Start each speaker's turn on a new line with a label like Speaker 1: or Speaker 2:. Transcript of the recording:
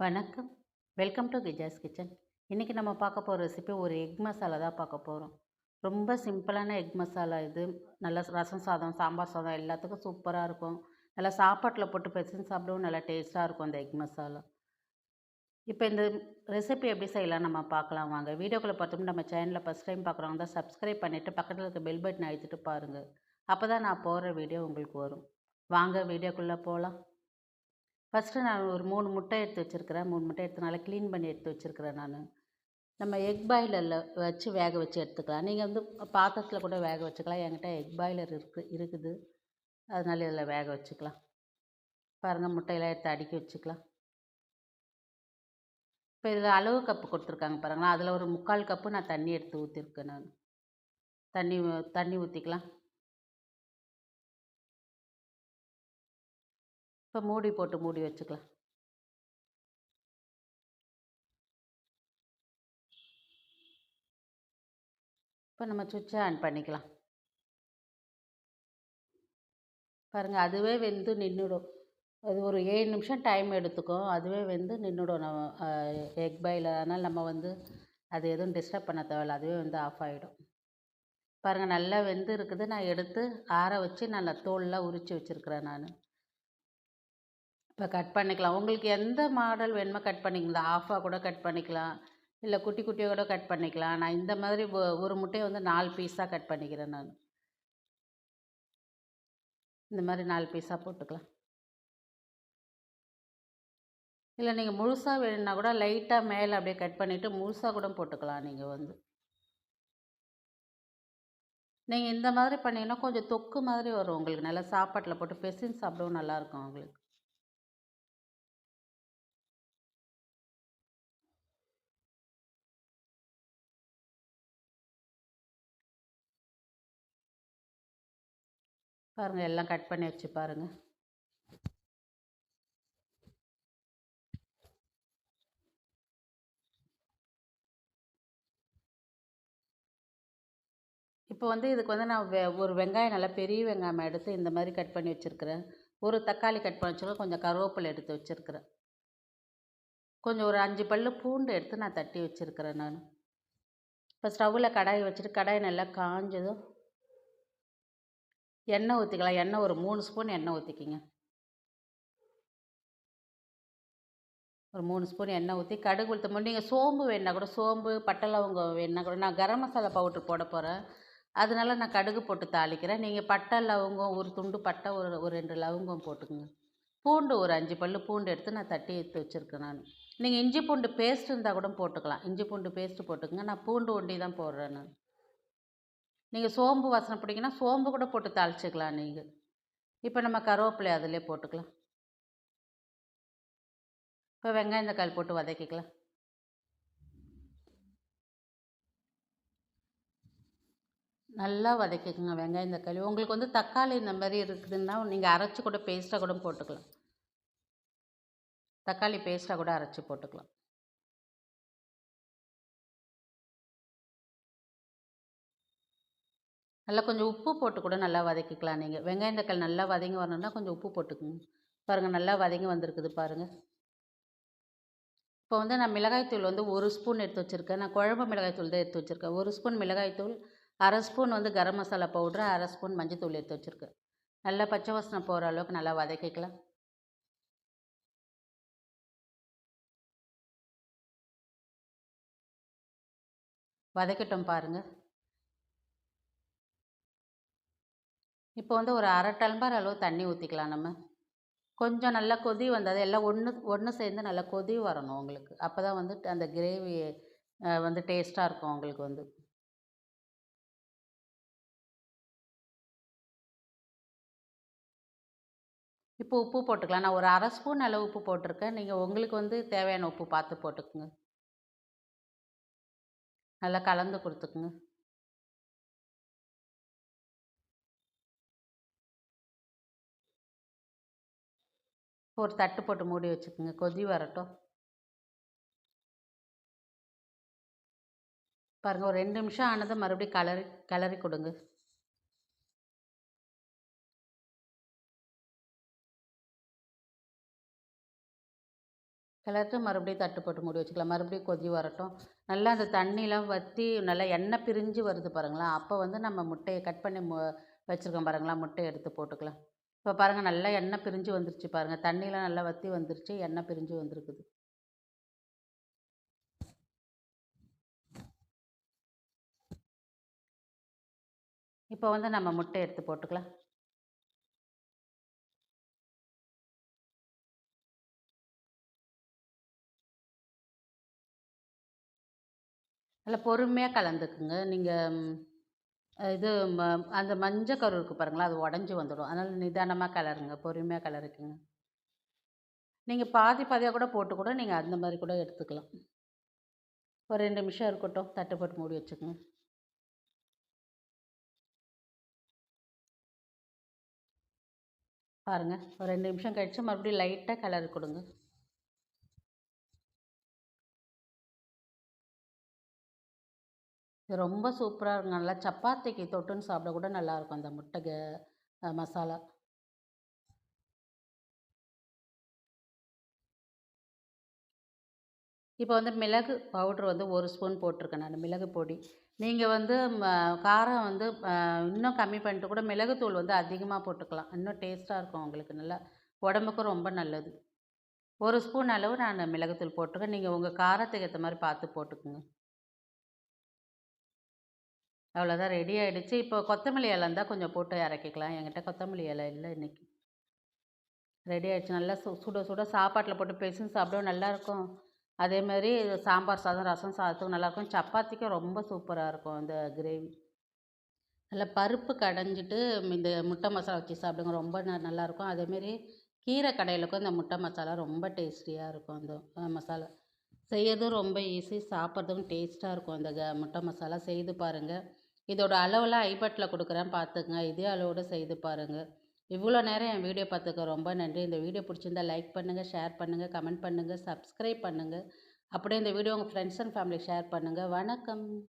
Speaker 1: வணக்கம். Welcome to கிஜாஸ் kitchen இன்றைக்கி நம்ம பார்க்க போகிற ரெசிபி ஒரு எக் மசாலா தான் பார்க்க போகிறோம் ரொம்ப சிம்பிளான எக் மசாலா இது. நல்ல ரசம் சாதம் சாம்பார் சாதம் எல்லாத்துக்கும் சூப்பராக இருக்கும். நல்லா சாப்பாட்டில் போட்டு பெசஞ்சு சாப்பிடவும் நல்லா டேஸ்ட்டாக இருக்கும் அந்த எக் மசாலா இப்போ இந்த ரெசிபி எப்படி செய்யலாம் நம்ம பார்க்கலாம் வாங்க. வீடியோக்குள்ளே பார்த்தோம்னா நம்ம சேனலில் ஃபஸ்ட் டைம் பார்க்குறவங்க தான் சப்ஸ்கிரைப் பண்ணிவிட்டு பக்கத்தில் இருக்க பெல் பட்டன் அழுத்திட்டு பாருங்கள் அப்போ தான் நான் போடுற வீடியோ உங்களுக்கு வரும். வாங்க வீடியோக்குள்ளே போகலாம் ஃபஸ்ட்டு நான் ஒரு மூணு முட்டை எடுத்து வச்சுருக்கிறேன். மூணு முட்டை எடுத்து நல்லா க்ளீன் பண்ணி எடுத்து வச்சுருக்கிறேன் நான். நம்ம எக் பாய்லரில் வச்சு வேக வச்சு எடுத்துக்கலாம். நீங்கள் வந்து பாத்திரத்தில் கூட வேக வச்சுக்கலாம். என்கிட்ட எக் பாய்லர் இருக்கு இருக்குது. அதனால இதில் வேக வச்சுக்கலாம். பாருங்கள் முட்டையெல்லாம் எடுத்து அடுக்கி வச்சுக்கலாம். இப்போ இதில் அளவு கப்பு கொடுத்துருக்காங்க பாருங்களா அதில் ஒரு முக்கால் கப்பு நான் தண்ணி எடுத்து ஊற்றிருக்கேன் நான். தண்ணி தண்ணி ஊற்றிக்கலாம் இப்போ மூடி போட்டு மூடி வச்சுக்கலாம். இப்போ நம்ம சுவிட்சை ஆன் பண்ணிக்கலாம். பாருங்கள் அதுவே வெந்து நின்றுடும் அது ஒரு ஏழு நிமிஷம் டைம் எடுத்துக்கும். அதுவே வெந்து நின்றுடும் நம்ம எக் பாயில். அதனால் நம்ம வந்து அது எதுவும் டிஸ்டர்ப் பண்ண தேவையில்ல. அதுவே வந்து ஆஃப் ஆகிடும் பாருங்கள் நல்லா வெந்து இருக்குது. நான் எடுத்து ஆற வச்சு நல்லா தோல்லாம் உரித்து வச்சுருக்கிறேன் நான். இப்போ கட் பண்ணிக்கலாம். உங்களுக்கு எந்த மாடல் வேணுமோ கட் பண்ணிக்கலாம். ஆஃபாக கூட கட் பண்ணிக்கலாம். இல்லை குட்டி குட்டியாக கூட கட் பண்ணிக்கலாம். நான் இந்த மாதிரி ஒரு முட்டையை வந்து நாலு பீஸாக கட் பண்ணிக்கிறேன் நான். இந்த மாதிரி நாலு பீஸாக போட்டுக்கலாம். இல்லை நீங்கள் முழுசாக வேணும்னா கூட லைட்டாக மேலே அப்படியே கட் பண்ணிவிட்டு முழுசாக கூட போட்டுக்கலாம் நீங்கள் வந்து. நீங்கள் இந்த மாதிரி பண்ணிங்கன்னா கொஞ்சம் தொக்கு மாதிரி வரும் உங்களுக்கு. நல்லா சாப்பாட்டில் போட்டு பெசின் சாப்பிடவும் நல்லாயிருக்கும் உங்களுக்கு. பாருங்கள் எல்லாம் கட் பண்ணி வச்சு பாருங்கள் இப்போ வந்து இதுக்கு வந்து நான் வெ ஒரு வெங்காயம் நல்லா பெரிய வெங்காயம் எடுத்து இந்த மாதிரி கட் பண்ணி வச்சுருக்கிறேன். ஒரு தக்காளி கட் பண்ணி வச்சுருக்கேன் கொஞ்சம் கருவேப்பிலை எடுத்து வச்சுருக்கிறேன். கொஞ்சம் ஒரு அஞ்சு பல் பூண்டு எடுத்து நான் தட்டி வச்சுருக்கிறேன் நான். இப்போ ஸ்டவ்வில் கடாய் வச்சுட்டு கடாய் நல்லா காஞ்சதும் எண்ணெய் ஊற்றிக்கலாம் எண்ணெய் ஒரு மூணு ஸ்பூன் எண்ணெய் ஊற்றிக்கிங்க ஒரு மூணு ஸ்பூன் எண்ணெய் ஊற்றி கடுகு உளுத்த மட்டும் நீங்கள் சோம்பு வேணா கூட சோம்பு பட்டை லவங்கம் வேணா கூட நான் கரம் மசாலா பவுட்ரு போட போகிறேன் அதனால நான் கடுகு போட்டு தாளிக்கிறேன். நீங்கள் பட்டை லவங்கம் ஒரு துண்டு பட்டை ஒரு ஒரு ரெண்டு லவங்கம் போட்டுக்குங்க. பூண்டு ஒரு அஞ்சு பல் பூண்டு எடுத்து நான் தட்டி எடுத்து வச்சுருக்கேன் நான். நீங்கள் இஞ்சி பூண்டு பேஸ்ட் இருந்தால் கூட போட்டுக்கலாம். இஞ்சி பூண்டு பேஸ்ட்டு போட்டுக்கோங்க. நான் பூண்டு ஒண்டி தான் போடுறேன் நான். நீங்கள் சோம்பு வாசனை பிடிக்குன்னா சோம்பு கூட போட்டு தாளிச்சிக்கலாம் நீங்கள் இப்போ நம்ம கருவேப்பிலை அதிலே போட்டுக்கலாம். இப்போ வெங்காயம் தக்காளி போட்டு வதக்கிக்கலாம். நல்லா வதக்கிக்கோங்க வெங்காயம் தக்காளி உங்களுக்கு வந்து தக்காளி இந்த மாதிரி இருக்குதுன்னா நீங்கள் அரைச்சி கூட பேஸ்ட்டாக கூட போட்டுக்கலாம். தக்காளி பேஸ்ட்டாக கூட அரைச்சி போட்டுக்கலாம். நல்லா கொஞ்சம் உப்பு போட்டு கூட நல்லா வதக்கிக்கலாம் நீங்கள் வெங்காயம் தக்காளி நல்லா வதங்கி வரணும்னா கொஞ்சம் உப்பு போட்டுக்கோங்க. பாருங்கள் நல்லா வதங்கி வந்திருக்குது பாருங்கள் இப்போ வந்து நான் மிளகாய்த்தூள் வந்து ஒரு ஸ்பூன் எடுத்து வச்சுருக்கேன். நான் குழம்பு மிளகாய்த்தூள் தான் எடுத்து வச்சுருக்கேன். ஒரு ஸ்பூன் மிளகாய்த்தூள் அரை ஸ்பூன் வந்து கரம் மசாலா பவுட்ரு அரை ஸ்பூன் மஞ்சத்தூள் எடுத்து வச்சுருக்கேன். நல்லா பச்சை வாசனை போகிற அளவுக்கு நல்லா வதக்கிக்கலாம். வதக்கிட்டோம் பாருங்கள் இப்போ வந்து ஒரு அரை டம்ளர் அளவு தண்ணி ஊற்றிக்கலாம் நம்ம. கொஞ்சம் நல்லா கொதி வந்தது எல்லாம் ஒன்று ஒன்று சேர்ந்து நல்லா கொதி வரணும் உங்களுக்கு. அப்போ தான் வந்து அந்த கிரேவி வந்து டேஸ்ட்டாக இருக்கும் உங்களுக்கு வந்து. இப்போ உப்பு போட்டுக்கலாம். நான் ஒரு அரை ஸ்பூன் அளவு உப்பு போட்டிருக்கேன். நீங்கள் உங்களுக்கு வந்து தேவையான உப்பு பார்த்து போட்டுக்குங்க. நல்லா கலந்து கொடுத்துக்குங்க. ஒரு தட்டு போட்டு மூடி வச்சுக்கோங்க. கொதி வரட்டும். பாருங்கள் ஒரு ரெண்டு நிமிஷம் ஆனதை மறுபடியும் கலரி கிளறி கொடுங்க. கிளறிட்டு மறுபடியும் தட்டு போட்டு மூடி வச்சுக்கலாம். மறுபடியும் கொதி வரட்டும். நல்லா அந்த தண்ணியெலாம் வற்றி நல்லா எண்ணெய் பிரிஞ்சு வருது பாருங்களேன். அப்போ வந்து நம்ம முட்டையை கட் பண்ணி மு வச்சுருக்கோம் பாருங்களேன். முட்டையை எடுத்து போட்டுக்கலாம். இப்போ பாருங்கள் நல்லா எண்ணெய் பிரிஞ்சு வந்துருச்சு பாருங்கள் தண்ணிலாம் நல்லா வற்றி வந்துருச்சு எண்ணெய் பிரிஞ்சு வந்திருக்குது. இப்போ வந்து நம்ம முட்டை எடுத்து போட்டுக்கலாம். நல்லா பொறுமையாக கலந்துக்குங்க. நீங்கள் இது ம அந்த மஞ்சள் கரு இருக்குது பாருங்களா அது உடஞ்சி வந்துடும். அதனால் நிதானமாக கலருங்க பொறுமையாக கலருக்குங்க. நீங்கள் பாதி பாதியாக கூட போட்டு கூட நீங்கள் அந்த மாதிரி கூட எடுத்துக்கலாம். ஒரு ரெண்டு நிமிஷம் இருக்கட்டும் தட்டு போட்டு மூடி வச்சுக்கோங்க. பாருங்கள் ஒரு ரெண்டு நிமிஷம் கழித்து மறுபடியும் லைட்டாக கலர் கொடுங்க. இது ரொம்ப சூப்பராக இருக்கும். நல்லா சப்பாத்திக்கு தொட்டுன்னு சாப்பிட கூட நல்லாயிருக்கும் அந்த முட்டை மசாலா. இப்போ வந்து மிளகு பவுட்ரு வந்து ஒரு ஸ்பூன் போட்டிருக்கேன் நான் மிளகு பொடி. நீங்கள் வந்து ம காரம் வந்து இன்னும் கம்மி பண்ணிட்டு கூட மிளகுத்தூள் வந்து அதிகமாக போட்டுக்கலாம். இன்னும் டேஸ்ட்டாக இருக்கும் உங்களுக்கு நல்லா. உடம்புக்கும் ரொம்ப நல்லது. ஒரு ஸ்பூன் அளவு நான் மிளகுத்தூள் போட்டிருக்கேன். நீங்கள் உங்கள் காரத்துக்கு ஏற்ற மாதிரி பார்த்து போட்டுக்கோங்க. அவ்வளோதான் ரெடி ஆகிடுச்சு இப்போ கொத்தமல்லி இலை இருந்தால் கொஞ்சம் போட்டு இறக்கிக்கலாம் என்கிட்ட கொத்தமல்லி இலை இல்லை இன்றைக்கி ரெடி ஆகிடுச்சு நல்லா சு சுட சுட சாப்பாட்டில் போட்டு பெருசுன்னு சாப்பிடவும். நல்லாயிருக்கும். அதேமாரி சாம்பார் சாதம் ரசம் சாதத்துக்கும் நல்லாயிருக்கும். சப்பாத்திக்கும் ரொம்ப சூப்பராக இருக்கும் இந்த கிரேவி. நல்லா பருப்பு கடைஞ்சிட்டு இந்த முட்டை மசாலா வச்சு சாப்பிடுங்க. ரொம்ப ந நல்லாயிருக்கும். அதேமாரி கீரை கடையிலுக்கும் இந்த முட்டை மசாலா ரொம்ப டேஸ்டியாக இருக்கும். அந்த மசாலா. செய்யறதும் ரொம்ப ஈஸி சாப்பிட்றதுக்கும் டேஸ்ட்டாக இருக்கும் அந்த க முட்டை மசாலா. செய்து பாருங்கள் இதோட அளவெல்லாம் ஐபட்டில் கொடுக்குறேன் பார்த்துக்குங்க. இதே அளவோடு செய்து பாருங்கள் இவ்வளோ நேரம் என் வீடியோ பார்த்துக்க ரொம்ப நன்றி. இந்த வீடியோ பிடிச்சிருந்தா லைக் பண்ணுங்கள் ஷேர் பண்ணுங்கள் கமெண்ட் பண்ணுங்கள் சப்ஸ்கிரைப் பண்ணுங்கள் அப்படியே இந்த வீடியோ உங்கள் ஃப்ரெண்ட்ஸ் அண்ட் ஃபேமிலி ஷேர் பண்ணுங்கள் வணக்கம்.